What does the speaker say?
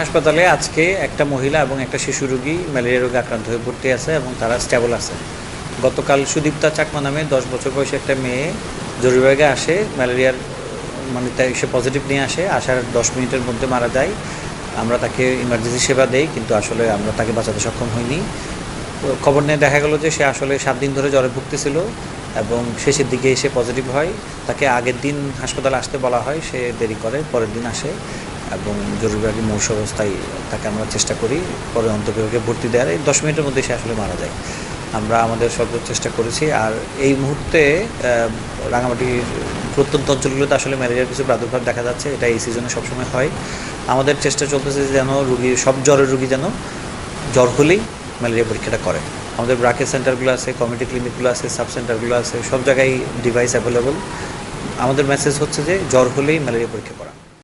হাসপাতালে আজকে একটা মহিলা এবং একটা শিশু রোগী ম্যালেরিয়া রোগে আক্রান্ত হয়ে ভর্তি আছে এবং তারা স্টেবল আছে। গতকাল সুদীপ্তা চাকমা নামে দশ বছর বয়সী একটা মেয়ে জরুরি বিভাগে আসে, ম্যালেরিয়ার মানে তাই সে পজিটিভ নিয়ে আসে, আসার দশ মিনিটের মধ্যে মারা যায়। আমরা তাকে ইমার্জেন্সি সেবা দেই, কিন্তু আসলে আমরা তাকে বাঁচাতে সক্ষম হইনি। খবর নিয়ে দেখা গেল যে সে আসলে সাত দিন ধরে জ্বরে ভুগতেছিল এবং শেষের দিকে এসে পজিটিভ হয়। তাকে আগের দিন হাসপাতালে আসতে বলা হয়, সে দেরি করে, পরের দিন আসে। এবং জরুরি বিভাগে মৌস অবস্থায় তাকে আমরা চেষ্টা করি, পরে অন্তবিভাগে ভর্তি দেওয়ার। এই দশ মিনিটের মধ্যে সে আসলে মারা যায়। আমরা আমাদের সর্বোচ্চ চেষ্টা করেছি। আর এই মুহূর্তে রাঙামাটির প্রত্যন্ত অঞ্চলগুলোতে আসলে ম্যালেরিয়ার কিছু প্রাদুর্ভাব দেখা যাচ্ছে। এটা এই সিজনে সবসময় হয়। আমাদের চেষ্টা চলতেছে যেন রুগী, সব জ্বরের রুগী যেন জ্বর হলেই ম্যালেরিয়া পরীক্ষাটা করে। আমাদের ব্রাকে সেন্টারগুলো আছে কমিউনিটি ক্লিনিকগুলো আছে, সাব সেন্টারগুলো আছে, সব জায়গায় ডিভাইস অ্যাভেলেবল আমাদের মেসেজ হচ্ছে যে জ্বর হলেই ম্যালেরিয়া পরীক্ষা করা।